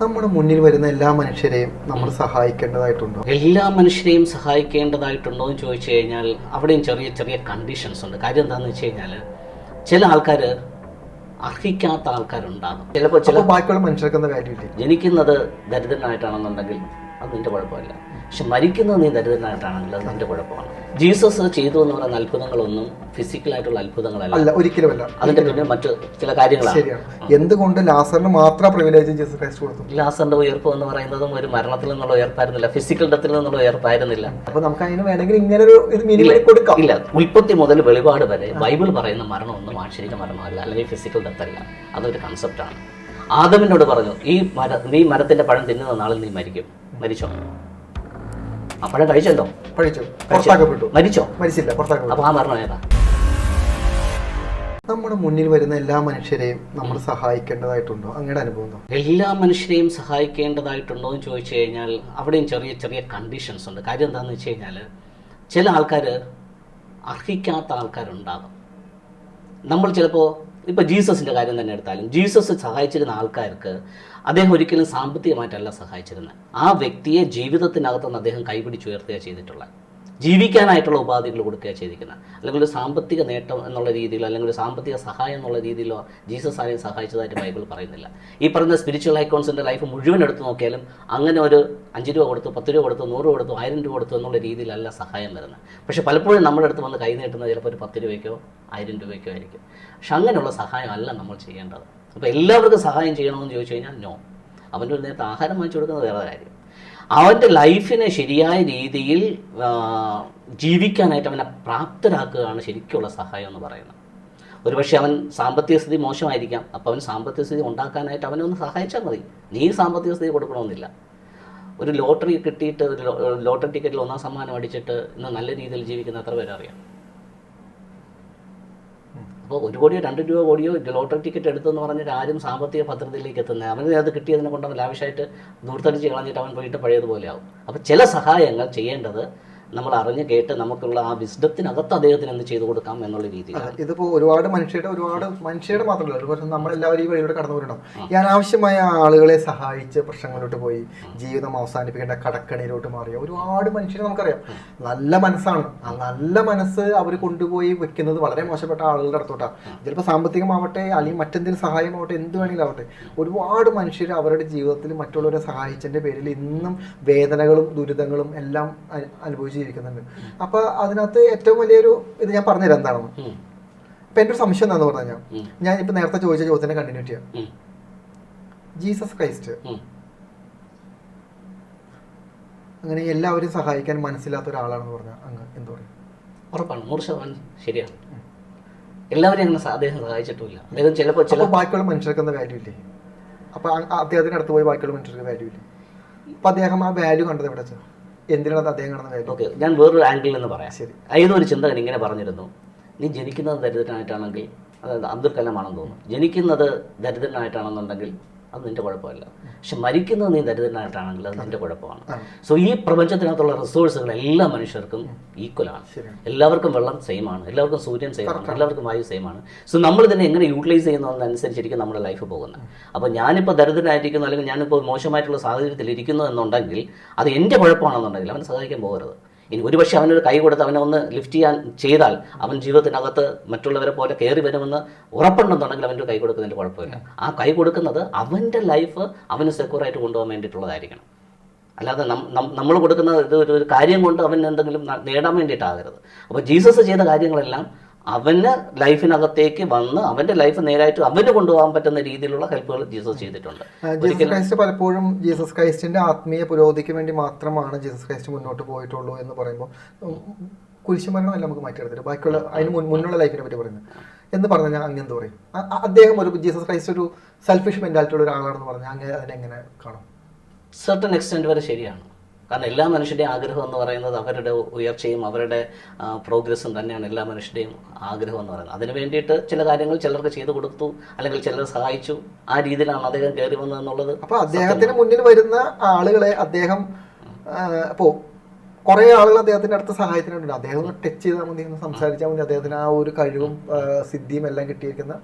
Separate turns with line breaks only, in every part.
നമ്മുടെ മുന്നിൽ വരുന്ന എല്ലാ മനുഷ്യരെയും നമ്മൾ സഹായിക്കേണ്ടതായിട്ടുണ്ടോ?
എല്ലാ മനുഷ്യരെയും സഹായിക്കേണ്ടതായിട്ടുണ്ടോ എന്ന് ചോദിച്ചു കഴിഞ്ഞാൽ അവിടെയും ചെറിയ ചെറിയ കണ്ടീഷൻസ് ഉണ്ട്. കാര്യം എന്താണെന്ന് വെച്ച് കഴിഞ്ഞാൽ ചില ആൾക്കാർ അർഹിക്കാത്ത ആൾക്കാരുണ്ടാകും. ചിലപ്പോൾ ചില
ബാക്കിയുള്ള മനുഷ്യർക്ക് എന്താ ഇല്ലേ
ജനിക്കുന്നത് ദരിദ്രനായിട്ടാണെന്നുണ്ടെങ്കിൽ അത് നിന്റെ കുഴപ്പമില്ല. പക്ഷെ മരിക്കുന്നത് നീ ദരിദ്രനായിട്ടാണെങ്കിൽ അത് നിന്റെ കുഴപ്പമാണ്. ജീസസ് ചെയ്തു എന്ന് പറയുന്ന അത്ഭുതങ്ങളൊന്നും ഫിസിക്കലായിട്ടുള്ള അത്ഭുതങ്ങളല്ല.
അല്ല ഒരിക്കലുമല്ല
അതിന്റെ പിന്നിൽ മറ്റു ചില കാര്യങ്ങളാണ്.
ശരിയാണ്. എന്തുകൊണ്ട് ലാസറിന് മാത്രം പ്രിവിലേജ് ജീസസ് ക്രൈസ്റ്റ് കൊടുത്തു?
ലാസറിന്റെ ഉയർപ്പ് എന്ന് പറയുന്നതും ഒരു മരണത്തിൽ നിന്നുള്ള ഉയർപ്പായിരുന്നില്ല. ഫിസിക്കൽ ഡെത്തിൽ നിന്നുള്ള ഉയർപ്പായിരുന്നില്ല.
അപ്പൊ നമുക്ക് അതിന് വേണമെങ്കിൽ ഇങ്ങനെ ഒരു ഇത് കൊടുക്കാം.
ഇല്ല. ഉൽപ്പത്തി മുതൽ വെളിപാട് വരെ ബൈബിൾ പറയുന്ന മരണമൊന്നും ആക്ഷരിക മരണമല്ല. അല്ലെങ്കിൽ ഫിസിക്കൽ ഡെത്ത് അല്ല. അതൊരു കൺസെപ്റ്റാണ് ആദമിനോട് പറഞ്ഞു ഈ മര നീ മരത്തിന്റെ പഴം തിന്നുന്ന നാളിൽ നീ മരിക്കും. മരിച്ചോ? പഴം കഴിച്ചല്ലോ.
കഴിച്ചു. പുറത്താക്കപ്പെട്ടു.
മരിച്ചോ?
മരിച്ചില്ല പുറത്താക്കപ്പെട്ടു.
അപ്പൊ ആ മരണം ഏതാ?
നമ്മുടെ മുന്നിൽ വരുന്ന എല്ലാ മനുഷ്യരെയും നമ്മൾ സഹായിക്കേണ്ടതായിട്ടുണ്ടോ? അങ്ങയുടെ അനുഭവം
എല്ലാ മനുഷ്യരെയും സഹായിക്കേണ്ടതായിട്ടുണ്ടോ എന്ന് ചോദിച്ചു കഴിഞ്ഞാൽ അവിടെയും ചെറിയ ചെറിയ കണ്ടീഷൻസ് ഉണ്ട്. കാര്യം എന്താണെന്ന് വെച്ച് കഴിഞ്ഞാൽ ചില ആൾക്കാർ അർഹിക്കാത്ത ആൾക്കാരുണ്ടാകും നമ്മൾ ചിലപ്പോൾ ഇപ്പോൾ ജീസസിന്റെ കാര്യം തന്നെ എടുത്താലും ജീസസ് സഹായിച്ചിരുന്ന ആൾക്കാർക്ക് അദ്ദേഹം ഒരിക്കലും സാമ്പത്തികമായിട്ടല്ല സഹായിച്ചിരുന്നത്. ആ വ്യക്തിയെ ജീവിതത്തിനകത്തുനിന്ന് അദ്ദേഹം കൈപിടിച്ചുയർത്തുക ചെയ്തിട്ടുള്ളത്. ജീവിക്കാനായിട്ടുള്ള ഉപാധികൾ കൊടുക്കുക ചെയ്തിരിക്കുന്നത്. അല്ലെങ്കിൽ ഒരു സാമ്പത്തിക നേട്ടം എന്നുള്ള രീതിയിലോ അല്ലെങ്കിൽ ഒരു സാമ്പത്തിക സഹായം എന്നുള്ള രീതിയിലോ ജീസസ് ആരെയും സഹായിച്ചതായിട്ട് ബൈബിൾ പറയുന്നില്ല. ഈ പറയുന്ന സ്പിരിച്വൽ ഐക്കോൺസിന്റെ ലൈഫ് മുഴുവൻ എടുത്തു നോക്കിയാലും അങ്ങനെ ഒരു അഞ്ച് രൂപ കൊടുത്തു പത്ത് രൂപ കൊടുത്തു നൂറ് കൊടുത്തു ആയിരം രൂപ കൊടുത്തു എന്നുള്ള രീതിയിലല്ല സഹായം വരുന്നത്. പക്ഷെ പലപ്പോഴും നമ്മുടെ അടുത്ത് വന്ന് കൈ നീട്ടുന്നത് ചിലപ്പോൾ ഒരു പത്ത് രൂപയ്ക്കോ ആയിരം രൂപയ്ക്കോ ആയിരിക്കും. പക്ഷെ അങ്ങനെയുള്ള സഹായമല്ല നമ്മൾ ചെയ്യേണ്ടത്. അപ്പോൾ എല്ലാവർക്കും സഹായം ചെയ്യണമെന്ന് ചോദിച്ചു കഴിഞ്ഞാൽ നോ അവന്റെ ഒരു നേരത്തെ ആഹാരം വാങ്ങിച്ചു കൊടുക്കുന്നത് വേറെ കാര്യം. അവന്റെ ലൈഫിനെ ശരിയായ രീതിയിൽ ജീവിക്കാനായിട്ട് അവനെ പ്രാപ്തരാക്കുകയാണ് ശരിക്കുള്ള സഹായം എന്ന് പറയുന്നത്. ഒരുപക്ഷെ അവൻ സാമ്പത്തിക സ്ഥിതി മോശമായിരിക്കാം. അപ്പോൾ അവൻ സാമ്പത്തിക സ്ഥിതി ഉണ്ടാക്കാനായിട്ട് അവനെ ഒന്ന് സഹായിച്ചാൽ മതി. നീ സാമ്പത്തിക സ്ഥിതി കൊടുക്കണമെന്നില്ല. ഒരു ലോട്ടറി കിട്ടിയിട്ട് ഒരു ലോട്ടറി ടിക്കറ്റിൽ ഒന്നാം സമ്മാനം അടിച്ചിട്ട് ഇന്ന് നല്ല രീതിയിൽ ജീവിക്കുന്ന എത്ര പേരറിയാം അപ്പോൾ ഒരു കോടിയോ രണ്ട് രൂപ കോടിയോ ലോട്ടറി ടിക്കറ്റ് എടുത്തെന്ന് പറഞ്ഞിട്ട് ആരും സാമ്പത്തിക ഭദ്രതയിലേക്ക് എത്തുന്നത് അവന് അത് കിട്ടിയതിനെ കൊണ്ട് അവൻ ലാവിഷായിട്ട് ദൂർത്തടിച്ച് കളഞ്ഞിട്ട് അവൻ പോയിട്ട് പഴയതുപോലെ ആവും. അപ്പോൾ ചില സഹായങ്ങൾ ചെയ്യേണ്ടത് നമ്മൾ അറിഞ്ഞ് കേട്ട് നമുക്കുള്ള ആ വിസ്ഡത്തിനകത്ത് അദ്ദേഹത്തിന് എന്ത് ചെയ്തു കൊടുക്കാം എന്നുള്ള രീതിയിലാണ്.
ഇതിപ്പോ ഒരുപാട് മനുഷ്യരുടെ ഒരുപാട് മനുഷ്യരുടെ മാത്രമല്ല ഒരുപാട് നമ്മളെല്ലാവരും ഈ വഴിയിലൂടെ കടന്നു വരണം ഈ അനാവശ്യമായ ആളുകളെ സഹായിച്ച് പ്രശ്നങ്ങളിലോട്ട് പോയി ജീവിതം അവസാനിപ്പിക്കേണ്ട കടക്കണിയിലോട്ട് മാറിയ ഒരുപാട് മനുഷ്യരെ നമുക്കറിയാം. നല്ല മനസ്സാണ്. ആ നല്ല മനസ്സ് അവർ കൊണ്ടുപോയി വെക്കുന്നത് വളരെ മോശപ്പെട്ട ആളുകളുടെ അടുത്തോട്ടാണ് ചിലപ്പോൾ സാമ്പത്തികമാവട്ടെ അല്ലെങ്കിൽ മറ്റെന്തെങ്കിലും സഹായമാവട്ടെ എന്ത് വേണമെങ്കിലും ആവട്ടെ. ഒരുപാട് മനുഷ്യർ അവരുടെ ജീവിതത്തിൽ മറ്റുള്ളവരെ സഹായിച്ചതിന്റെ പേരിൽ ഇന്നും വേദനകളും ദുരിതങ്ങളും എല്ലാം അനുഭവിച്ച് ജീവിക്കുന്നുണ്ട് അപ്പൊ അതിനകത്ത് ഏറ്റവും വലിയൊരു ഇത് ഞാൻ പറഞ്ഞുതരാം എന്താണെന്ന്. ഇപ്പൊ എന്റെ ഒരു സംശയം എന്താന്ന് പറഞ്ഞു കഴിഞ്ഞാൽ ഞാൻ ഇപ്പൊ നേരത്തെ ചോദിച്ച ചോദ്യത്തിന്റെ കണ്ടിന്യൂറ്റി ചെയ്യാം ജീസസ് ക്രൈസ്റ്റ്. അങ്ങനെ എല്ലാവരും സഹായിക്കാൻ മനസ്സിലാത്ത ഒരാളാണെന്ന് പറഞ്ഞ അങ്ങ് എന്ത് പറയും?
ഉറപ്പാണ്. നൂറ് ശതമാനം ശരിയാണ്. എല്ലാവരെയും അങ്ങനെ സ- അദ്ദേഹം സഹായിച്ചിട്ടില്ല അദ്ദേഹം ചിലപ്പോൾ ചില
ബാക്കിയുള്ള മനുഷ്യർക്ക് എന്താ വാല്യൂ ഇല്ലേ? അപ്പൊ അദ്ദേഹത്തിന് അടുത്ത് പോയി ബാക്കിയുള്ള മനുഷ്യർക്ക് വാല്യൂ ഇല്ലേ? അപ്പൊ അദ്ദേഹം ആ വാല്യൂ കണ്ടത് എവിടെ വെച്ചാ? എന്തിനാണ് അദ്ദേഹം
ഓക്കെ ഞാൻ വേറൊരു ആംഗിളിൽ നിന്ന് പറയാം.
ശരി.
ഏതൊരു ചിന്തകൻ ഇങ്ങനെ പറഞ്ഞിരുന്നു. നീ ജനിക്കുന്നത് ദരിദ്രനായിട്ടാണെങ്കിൽ അതായത് അബ്ദുൽ കലാമാണെന്ന് തോന്നുന്നു. ജനിക്കുന്നത് ദരിദ്രനായിട്ടാണെന്നുണ്ടെങ്കിൽ അത് നിന്റെ കുഴപ്പമല്ല. പക്ഷെ മരിക്കുന്നത് നീ ദരിദ്രനായിട്ടാണെങ്കിൽ അത് നിന്റെ കുഴപ്പമാണ്. സോ ഈ പ്രപഞ്ചത്തിനകത്തുള്ള റിസോഴ്സുകൾ എല്ലാ മനുഷ്യർക്കും ഈക്വലാണ്
ആണ്.
എല്ലാവർക്കും വെള്ളം സെയിം ആണ്. എല്ലാവർക്കും സൂര്യൻ സെയിം ആണ്. എല്ലാവർക്കും വായു സെയിം ആണ്. സോ നമ്മൾ ഇതിനെ എങ്ങനെ യൂട്ടിലൈസ് ചെയ്യുന്നതെന്നനുസരിച്ചിരിക്കും നമ്മുടെ ലൈഫ് പോകുന്നത്. അപ്പോൾ ഞാനിപ്പോൾ ദരിദ്രനായിരിക്കുന്നു അല്ലെങ്കിൽ ഞാനിപ്പോൾ മോശമായിട്ടുള്ള സാഹചര്യത്തിൽ ഇരിക്കുന്നു എന്നുണ്ടെങ്കിൽ അത് എന്റെ കുഴപ്പമാണെന്നുണ്ടെങ്കിൽ അവനെ സഹായിക്കാൻ പോകരുത്. ഇനി ഒരുപക്ഷെ അവനൊരു കൈ കൊടുത്ത് അവനെ ഒന്ന് ലിഫ്റ്റ് ചെയ്യാൻ ചെയ്താൽ അവൻ ജീവിതത്തിനകത്ത് മറ്റുള്ളവരെ പോലെ കയറി വരുമെന്ന് ഉറപ്പുണ്ടെന്നുണ്ടെങ്കിൽ അവന്റെ കൈ കൊടുക്കുന്നതിന്റെ കുഴപ്പമില്ല. ആ കൈ കൊടുക്കുന്നത് അവന്റെ ലൈഫ് അവന് സെക്യൂറായിട്ട് കൊണ്ടുപോകാൻ വേണ്ടിയിട്ടുള്ളതായിരിക്കണം. അല്ലാതെ നമ്മൾ കൊടുക്കുന്ന ഒരു കാര്യം കൊണ്ട് അവൻ എന്തെങ്കിലും നേടാൻ വേണ്ടിയിട്ടാകരുത്. അപ്പോൾ ജീസസ് ചെയ്ത കാര്യങ്ങളെല്ലാം അവന് ലൈഫിനകത്തേക്ക് വന്ന് അവന്റെ ലൈഫ് നേരായിട്ട് അവന് കൊണ്ടുപോകാൻ പറ്റുന്ന രീതിയിലുള്ള ഹെൽപ്പുകൾ ജീസസ് ചെയ്തിട്ടുണ്ട്.
ജീസസ് ക്രൈസ്റ്റ് പലപ്പോഴും ജീസസ് ക്രൈസ്റ്റിന്റെ ആത്മീയ പുരോഗതിക്ക് വേണ്ടി മാത്രമാണ് ജീസസ് ക്രൈസ്റ്റ് മുന്നോട്ട് പോയിട്ടുള്ളൂ എന്ന് പറയുമ്പോൾ കുരിശുമരണമല്ല നമുക്ക് മാറ്റിയെടുത്തിട്ട് ബാക്കിയുള്ള അതിന് മുന്നുള്ള ലൈഫിനെ പറ്റി പറയുന്നത്. എന്ന് പറഞ്ഞാൽ അങ്ങ് എന്താ പറയും? അദ്ദേഹം ഒരു ജീസസ് ക്രൈസ്റ്റ് ഒരു സെൽഫിഷ് മെന്റാലിറ്റി ഉള്ള ഒരാളാണെന്ന് പറഞ്ഞാൽ അങ്ങനെ അതിനെങ്ങനെ കാണും?
സർട്ടൻ എക്സ്റ്റെന്റ് വരെ ശരിയാണ്. കാരണം എല്ലാ മനുഷ്യരുടെയും ആഗ്രഹം എന്ന് പറയുന്നത് അവരുടെ ഉയർച്ചയും അവരുടെ പ്രോഗ്രസ്സും തന്നെയാണ് എല്ലാ മനുഷ്യരുടെയും ആഗ്രഹം എന്ന് പറയുന്നത്. അതിന് വേണ്ടിയിട്ട് ചില കാര്യങ്ങൾ ചിലർക്ക് ചെയ്തു കൊടുത്തു അല്ലെങ്കിൽ ചിലർ സഹായിച്ചു. ആ രീതിയിലാണ് അദ്ദേഹം കയറി വന്നത്
എന്നുള്ളത് അപ്പോൾ അദ്ദേഹത്തിന് മുന്നിൽ വരുന്ന ആളുകളെ അദ്ദേഹം അപ്പോൾ കുറേ കുറെ ആളുകൾ അദ്ദേഹത്തിന്റെ അടുത്ത് സഹായത്തിനുണ്ട്. അദ്ദേഹം ഒന്ന് ടച്ച് ചെയ്താൽ മതി ഒന്ന് സംസാരിച്ചാൽ മതി. അദ്ദേഹത്തിന് ആ ഒരു കഴിവും സിദ്ധിയും എല്ലാം കിട്ടിയിരിക്കുന്ന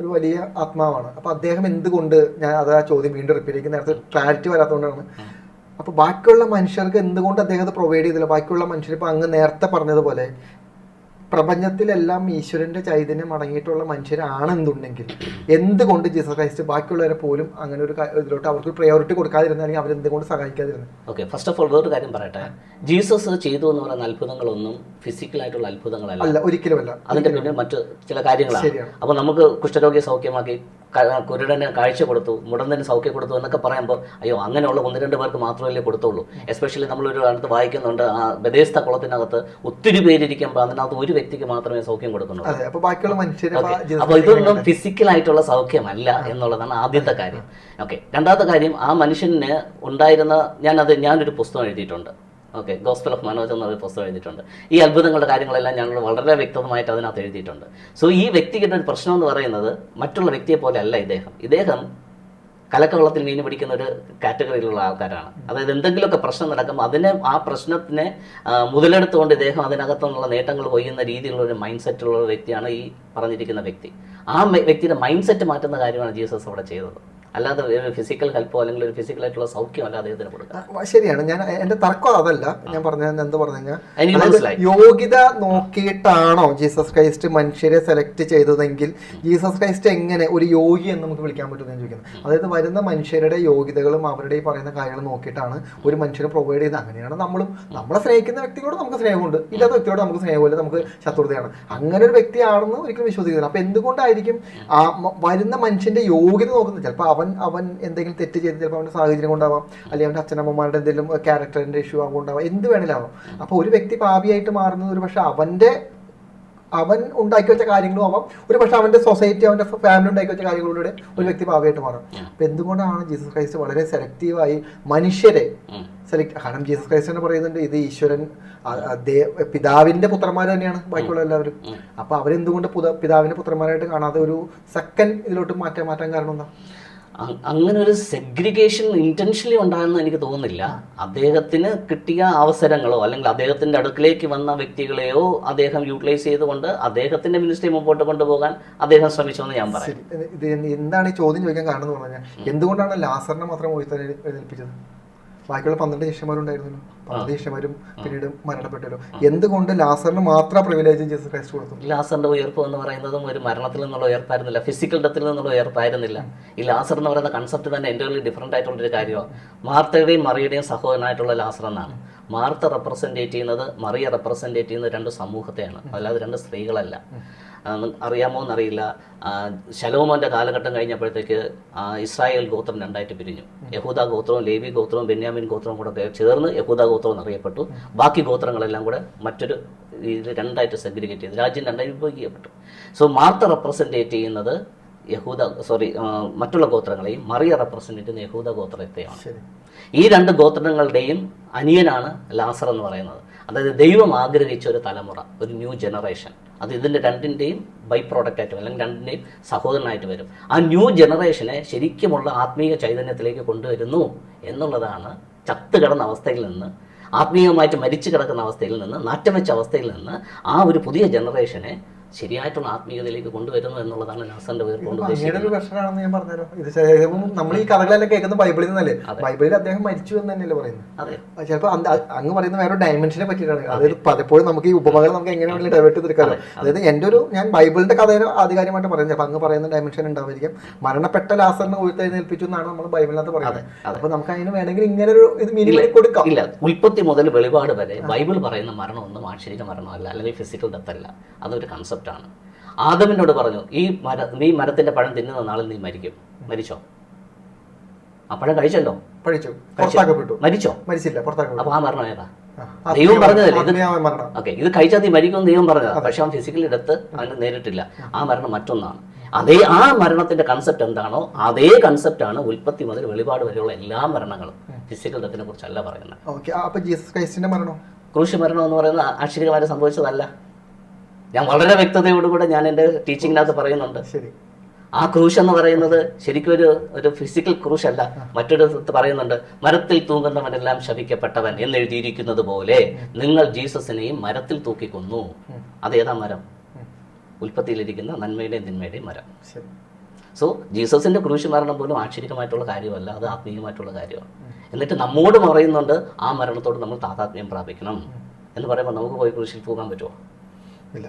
ഒരു വലിയ ആത്മാവാണ്. അപ്പൊ അദ്ദേഹം എന്തുകൊണ്ട് ഞാൻ അത് ആ ചോദ്യം വീണ്ടും റിപ്പീറ്റ് ചെയ്യുന്ന നേരത്തെ ക്ലാരിറ്റി വരാത്തതുകൊണ്ടാണ്. അപ്പൊ ബാക്കിയുള്ള മനുഷ്യർക്ക് എന്തുകൊണ്ട് അദ്ദേഹം അത് പ്രൊവൈഡ് ചെയ്തില്ല? ബാക്കിയുള്ള മനുഷ്യർ ഇപ്പൊ അങ്ങ് നേരത്തെ പറഞ്ഞതുപോലെ പ്രപഞ്ചത്തിലെല്ലാം ഈശ്വരന്റെ ചൈതന്യം അടങ്ങിയിട്ടുള്ള മനുഷ്യരാണെന്നുണ്ടെങ്കിൽ എന്തുകൊണ്ട് ജീസസ് ക്രൈസ്റ്റ് ബാക്കിയുള്ളവരെ പോലും അങ്ങനെ ഒരു ഇതിലോട്ട് അവർക്ക് പ്രയോറിറ്റി കൊടുക്കാതിരുന്നെങ്കിൽ അവരെന്തുകൊണ്ട് സഹായിക്കാതിരുന്നത്?
ഓക്കെ ഫസ്റ്റ് ഓഫ് ഓൾ വേറൊരു കാര്യം പറയട്ടെ. ജീസസ് ചെയ്തു എന്ന് പറയുന്ന അത്ഭുതങ്ങളൊന്നും ഫിസിക്കലായിട്ടുള്ള അത്ഭുതങ്ങളല്ല.
അല്ല ഒരിക്കലുമല്ല.
അതിന്റെ പിന്നിൽ മറ്റു ചില കാര്യങ്ങളാണ്.
അപ്പോൾ
അപ്പൊ നമുക്ക് കുഷ്ഠരോഗിയെ സൗഖ്യമാക്കി കുരുടന് കാഴ്ച കൊടുത്തു മുടന്തന് സൗഖ്യം കൊടുത്തു എന്നൊക്കെ പറയുമ്പോൾ അയ്യോ അങ്ങനെയുള്ള ഒന്ന് രണ്ട് പേർക്ക് മാത്രമല്ലേ കൊടുത്തുള്ളൂ. എസ്പെഷ്യലി നമ്മളൊരു ഒരു അടുത്ത് വായിക്കുന്നുണ്ട് ആ ബദേസ്ത കുളത്തിനകത്ത് ഒത്തിരി പേരിരിക്കുമ്പോൾ അതിനകത്ത് ഒരു വ്യക്തിക്ക് മാത്രമേ സൗഖ്യം കൊടുക്കുന്നുള്ളൂ.
അതെ അപ്പൊ ബാക്കിയുള്ള മനുഷ്യരെ
ഓക്കെ
അപ്പൊ
ഇതൊന്നും ഫിസിക്കലായിട്ടുള്ള സൗഖ്യമല്ല എന്നുള്ളതാണ് ആദ്യത്തെ കാര്യം. ഓക്കെ രണ്ടാമത്തെ കാര്യം ആ മനുഷ്യന് ഉണ്ടായിരുന്ന ഞാനത് ഞാനൊരു പുസ്തകം എഴുതിയിട്ടുണ്ട്. ഓക്കെ ഗോസ്പൽ ഓഫ് മനോജ് എന്നൊരു പുസ്തകം എഴുതിയിട്ടുണ്ട്. ഈ അത്ഭുതങ്ങളുടെ കാര്യങ്ങളെല്ലാം ഞങ്ങൾ വളരെ വ്യക്തമായിട്ട് അതിനകത്ത് എഴുതിയിട്ടുണ്ട്. സോ ഈ വ്യക്തിയുടെ ഒരു പ്രശ്നം എന്ന് പറയുന്നത് മറ്റുള്ള വ്യക്തിയെ പോലെ അല്ല ഇദ്ദേഹം. ഇദ്ദേഹം കലക്കവെള്ളത്തിൽ മീൻ പിടിക്കുന്ന ഒരു കാറ്റഗറിയിലുള്ള ആൾക്കാരാണ്. അതായത് എന്തെങ്കിലുമൊക്കെ പ്രശ്നം നടക്കുമ്പോൾ അതിനെ ആ പ്രശ്നത്തിനെ മുതലെടുത്തുകൊണ്ട് ഇദ്ദേഹം അതിനകത്തുനിന്നുള്ള നേട്ടങ്ങൾ കൊയ്യുന്ന രീതിയിലുള്ള ഒരു മൈൻഡ് സെറ്റുള്ള ഒരു വ്യക്തിയാണ് ഈ പറഞ്ഞിരിക്കുന്ന വ്യക്തി. ആ വ്യക്തിയുടെ മൈൻഡ് സെറ്റ് മാറ്റുന്ന കാര്യമാണ് ജീസസ് അവിടെ ചെയ്തത്. അല്ലാതെ ഒരു ഫിസിക്കൽ ഹെൽപ്പോ അല്ലെങ്കിൽ ഒരു ഫിസിക്കൽ ആയിട്ടുള്ള സൗഖ്യമല്ല അദ്ദേഹത്തിന് കൊടുക്കുക
ശരിയാണ്. ഞാൻ എന്റെ തർക്കം അതല്ല. ഞാൻ പറഞ്ഞ എന്ത് പറഞ്ഞു കഴിഞ്ഞാൽ യോഗ്യത നോക്കിയിട്ടാണോ ജീസസ് ക്രൈസ്റ്റ് മനുഷ്യരെ സെലക്ട് ചെയ്തതെങ്കിൽ ജീസസ് ക്രൈസ്റ്റ് എങ്ങനെ ഒരു യോഗി എന്ന് നമുക്ക് വിളിക്കാൻ പറ്റുമെന്ന് ചോദിക്കുന്നത് അതായത് വരുന്ന മനുഷ്യരുടെ യോഗ്യതകളും അവരുടെ ഈ പറയുന്ന കാര്യങ്ങളും നോക്കിയിട്ടാണ് ഒരു മനുഷ്യനെ പ്രൊവൈഡ് ചെയ്ത് അങ്ങനെയാണ് നമ്മളും. നമ്മളെ സ്നേഹിക്കുന്ന വ്യക്തിയോട് നമുക്ക് സ്നേഹമുണ്ട്. ഇല്ലാത്ത വ്യക്തിയോട് നമുക്ക് സ്നേഹമില്ല. നമുക്ക് ശത്രുതയാണ്. അങ്ങനെ ഒരു വ്യക്തിയാണെന്ന് ഒരിക്കലും വിശ്വസിക്കുന്നില്ല. അപ്പൊ എന്തുകൊണ്ടായിരിക്കും ആ വരുന്ന മനുഷ്യന്റെ യോഗ്യത നോക്കുന്നത്? ചിലപ്പോൾ അവൻ അവൻ എന്തെങ്കിലും തെറ്റ് ചെയ്ത് ചിലപ്പോൾ അവന്റെ സാഹചര്യം കൊണ്ടാവാം. അല്ലെങ്കിൽ അവന്റെ അച്ഛനമ്മമാരുടെ എന്തെങ്കിലും ക്യാരക്ടറിന്റെ ഇഷ്യൂ കൊണ്ടാവാം എന്ത് വേണേലാവാം. അപ്പോൾ ഒരു വ്യക്തി പാപിയായിട്ട് മാറുന്നത് ഒരു പക്ഷെ അവന്റെ അവൻ ഉണ്ടാക്കി വെച്ച കാര്യങ്ങളും ആവാം. ഒരു പക്ഷെ അവന്റെ സൊസൈറ്റി അവന്റെ ഫാമിലി ഉണ്ടാക്കി വെച്ച കാര്യങ്ങളിലൂടെ ഒരു വ്യക്തി പാപിയായിട്ട് മാറും. അപ്പം എന്തുകൊണ്ടാണ് ജീസസ് ക്രൈസ്റ്റ് വളരെ സെലക്റ്റീവായി മനുഷ്യരെ സെലക്ട് കാരണം ജീസസ് ക്രൈസ്റ്റ് തന്നെ പറയുന്നുണ്ട് ഇത് ഈശ്വരൻ പിതാവിന്റെ പുത്രന്മാർ തന്നെയാണ് ബാക്കിയുള്ള എല്ലാവരും.
അപ്പോൾ
അപ്പൊ അവരെന്തുകൊണ്ട് പുത- പിതാവിന്റെ പുത്രന്മാരായിട്ട് കാണാതെ ഒരു സെക്കൻഡ് ഇതിലോട്ട് മാറ്റാൻ മാറ്റാൻ കാരണം എന്താ?
അങ്ങനെ ഒരു സെഗ്രിഗേഷൻ ഇന്റൻഷ്യലി ഉണ്ടായെന്ന് എനിക്ക് തോന്നുന്നില്ല. അദ്ദേഹത്തിന് കിട്ടിയ അവസരങ്ങളോ അല്ലെങ്കിൽ അദ്ദേഹത്തിന്റെ അടുക്കിലേക്ക് വന്ന വ്യക്തികളെയോ അദ്ദേഹം യൂട്ടിലൈസ് ചെയ്തുകൊണ്ട് അദ്ദേഹത്തിന്റെ മിനിസ്ട്രി മുമ്പോട്ട് കൊണ്ടുപോകാൻ അദ്ദേഹം ശ്രമിച്ചെന്ന് ഞാൻ പറയാം.
ഇത് എന്താണ് ഈ ചോദ്യം ചോദിക്കാൻ കാരണം എന്ന് പറഞ്ഞാൽ എന്തുകൊണ്ടാണ് ലാസറിനെ മാത്രം എഴുന്നേൽപ്പിച്ചത്? ബാക്കിയുള്ള പന്ത്രണ്ട് ശിഷ്യന്മാരുണ്ടായിരുന്നു പന്ത്രണ്ട് ശിഷ്യന്മാരും പിന്നീട് മരണപ്പെട്ടല്ലോ എന്തുകൊണ്ട് ലാസറിന് മാത്രം പ്രിവിലേജ് ജീസസ് ക്രൈസ്റ്റ് കൊടുത്തു?
ലാസറിന്റെ ഉയർപ്പ് എന്ന് പറയുന്നതും ഒരു മരണത്തിൽ നിന്നുള്ള ഉയർപ്പായിരുന്നില്ല. ഫിസിക്കൽ ഡെത്തിൽ നിന്നുള്ള ഉയർപ്പായിരുന്നില്ല. ഈ ലാസർ എന്ന് പറയുന്ന കൺസെപ്റ്റ് തന്നെ എന്റെ ഡിഫറെന്റ് ആയിട്ടുള്ള ഒരു കാര്യമാണ്. മാർത്തയുടെയും മറിയുടെയും സഹോദരനായിട്ടുള്ള ലാസർ എന്നാണ്. മാർത്ത റെപ്രസെന്റേറ്റ് ചെയ്യുന്നത് മറിയ റെപ്രസെന്റേറ്റ് ചെയ്യുന്നത് രണ്ട് സമൂഹത്തെയാണ്. അല്ലാതെ രണ്ട് സ്ത്രീകളല്ല. അറിയാമോ എന്നറിയില്ല. ശലോമോന്റെ കാലഘട്ടം കഴിഞ്ഞപ്പോഴത്തേക്ക് ഇസ്രായേൽ ഗോത്രം രണ്ടായിട്ട് പിരിഞ്ഞു. യഹൂദ ഗോത്രവും ലേവി ഗോത്രവും ബെന്യാമിൻ ഗോത്രവും കൂടെ ചേർന്ന് യഹൂദ ഗോത്രം എന്നറിയപ്പെട്ടു. ബാക്കി ഗോത്രങ്ങളെല്ലാം കൂടെ മറ്റൊരു ഇത് രണ്ടായിട്ട് സെഗ്രിഗേറ്റ് ചെയ്തു. രാജ്യം രണ്ടായി വിഭജിക്കപ്പെട്ടു. സോ മാർത്ത റെപ്രസെന്റേറ്റ് ചെയ്യുന്നത് യഹൂദ സോറി മറ്റുള്ള ഗോത്രങ്ങളെയും മറിയ റെപ്രസെന്റ് ചെയ്യുന്ന യഹൂദ ഗോത്രത്തെയാണ് ഈ രണ്ട് ഗോത്രങ്ങളുടെയും അനിയനാണ് ലാസർ എന്ന് പറയുന്നത്. അതായത് ദൈവം ആഗ്രഹിച്ച ഒരു തലമുറ ഒരു ന്യൂ ജനറേഷൻ അത് ഇതിന്റെ രണ്ടിന്റെയും ബൈ പ്രോഡക്റ്റ് ആയിട്ട് വരും, അല്ലെങ്കിൽ രണ്ടിന്റെയും സഹോദരനായിട്ട് വരും. ആ ന്യൂ ജനറേഷനെ ശരിക്കുമുള്ള ആത്മീയ ചൈതന്യത്തിലേക്ക് കൊണ്ടുവരുന്നു എന്നുള്ളതാണ് ചത്ത് കിടന്ന അവസ്ഥയിൽ നിന്ന് ആത്മീയമായിട്ട് മരിച്ചു കിടക്കുന്ന അവസ്ഥയിൽ നിന്ന് നാറ്റം വെച്ച അവസ്ഥയിൽ നിന്ന് ആ ഒരു പുതിയ ജനറേഷനെ ശരിയായിട്ടുള്ള ആത്മീയതയിലേക്ക് കൊണ്ടുവരുന്നു എന്നുള്ളതാണ് നാസന്റെ ഉയർപ്പ് കൊണ്ട്
അങ്ങയുടെ
ഉദ്ദേശിക്കുന്നത്.
ഒരു പ്രശ്നമാണെന്ന് ഞാൻ പറഞ്ഞല്ലോ. ഇത് ശരിക്കും നമ്മൾ ഈ കഥകളെല്ലാം കേൾക്കുന്നത് ബൈബിളിൽ നിന്നല്ലേ? ബൈബിളിൽ അദ്ദേഹം മരിച്ചു എന്ന് തന്നെയല്ലേ പറയുന്നത്?
അതെ.
ചിലപ്പോൾ അങ്ങ് പറയുന്ന വേറെ ഡയമെൻഷനെ പറ്റിയിട്ടാണ്. അതായത് പലപ്പോഴും നമുക്ക് ഈ ഉപമകൾ നമുക്ക് എങ്ങനെയാണെങ്കിലും ഡൈവേർട്ട് ചെയ്തെടുക്കാമല്ലോ അതായത് എന്റെ ഒരു ഞാൻ ബൈബിളിന്റെ കഥയിൽ ആധികാരികമായിട്ട് പറയുന്നത് അപ്പൊ അങ്ങ് പറയുന്ന ഡയമെൻഷൻ ഉണ്ടാവായിരിക്കും മരണപ്പെട്ട ലാസറിനെ ഉയർത്തെഴുന്നേൽപ്പിച്ചു എന്നാണ് നമ്മൾ ബൈബിളിനകത്ത് പറയുന്നത്. അപ്പൊ നമുക്ക് അതിന് വേണമെങ്കിൽ ഇങ്ങനെ ഒരു ഇത് മിനിമം കൊടുക്കാം.
ഇല്ല. ഉൽപ്പത്തി മുതൽ വെളിപാട് വരെ ബൈബിൾ പറയുന്ന മരണമൊന്നും ആക്ഷരിക മരണമല്ല അല്ലെങ്കിൽ ഫിസിക്കൽ ഡെത്ത് അല്ല. അതൊരു കൺസെപ്റ്റാണ് ആദമിനോട് പറഞ്ഞു ഈ മര നീ മരത്തിന്റെ പഴം തിന്നുന്ന നാളിൽ നീ മരിക്കും. മരിച്ചോ? ആ പഴം കഴിച്ചല്ലോ മരിച്ചോ?
മരിച്ചില്ല പുറത്താക്കപ്പെട്ടു
അപ്പൊ ആ മരണം ഏതാ? ദൈവം പറഞ്ഞതല്ലേ ഓക്കെ ഇത് കഴിച്ചാൽ നീ മരിക്കും ദൈവം പറഞ്ഞതാ. പക്ഷെ അവൻ ഫിസിക്കലി എടുത്ത് അവന് നേരിട്ടില്ല. ആ മരണം മറ്റൊന്നാണ്. അതേ ആ മരണത്തിന്റെ കൺസെപ്റ്റ് എന്താണോ അതേ കൺസെപ്റ്റ് ആണ് ഉൽപ്പത്തി മുതൽ വെളിപാട് വരെയുള്ള എല്ലാ മരണങ്ങളും. ഫിസിക്കൽ ഡെത്തിനെ കുറിച്ചല്ല പറയുന്നത്.
അപ്പൊ ജീസസ് ക്രൈസ്റ്റിന്റെ മരണം?
ക്രൂശ് മരണം എന്ന് പറയുന്നത് ആശ്ചര്യമായിട്ട് സംഭവിച്ചതല്ല. ഞാൻ വളരെ വ്യക്തതയോടുകൂടെ ഞാൻ എന്റെ ടീച്ചിങ്ങിനകത്ത് പറയുന്നുണ്ട്. ആ ക്രൂശ് എന്ന് പറയുന്നത് ശരിക്കും ഒരു ഒരു ഫിസിക്കൽ ക്രൂശ് അല്ല. മറ്റൊരു പറയുന്നുണ്ട് മരത്തിൽ തൂങ്ങുന്നവനെല്ലാം ശവിക്കപ്പെട്ടവൻ എന്ന് എഴുതിയിരിക്കുന്നത് പോലെ നിങ്ങൾ ജീസസിനെയും മരത്തിൽ തൂക്കിക്കൊന്നു. അതേതാ മരം? ഉൽപ്പത്തിയിലിരിക്കുന്ന നന്മയുടെയും തിന്മയുടെയും മരം. സോ ജീസസിന്റെ ക്രൂശ് മരണം പോലും ആക്ഷരികമായിട്ടുള്ള കാര്യമല്ല അത് ആത്മീയമായിട്ടുള്ള കാര്യമാണ്. എന്നിട്ട് നമ്മോട് പറയുന്നുണ്ട് ആ മരണത്തോട് നമ്മൾ താതാത്മ്യം പ്രാപിക്കണം. എന്ന് പറയുമ്പോൾ നമുക്ക് പോയി ക്രൂശിൽ പോകാൻ പറ്റുമോ?
ഇല്ല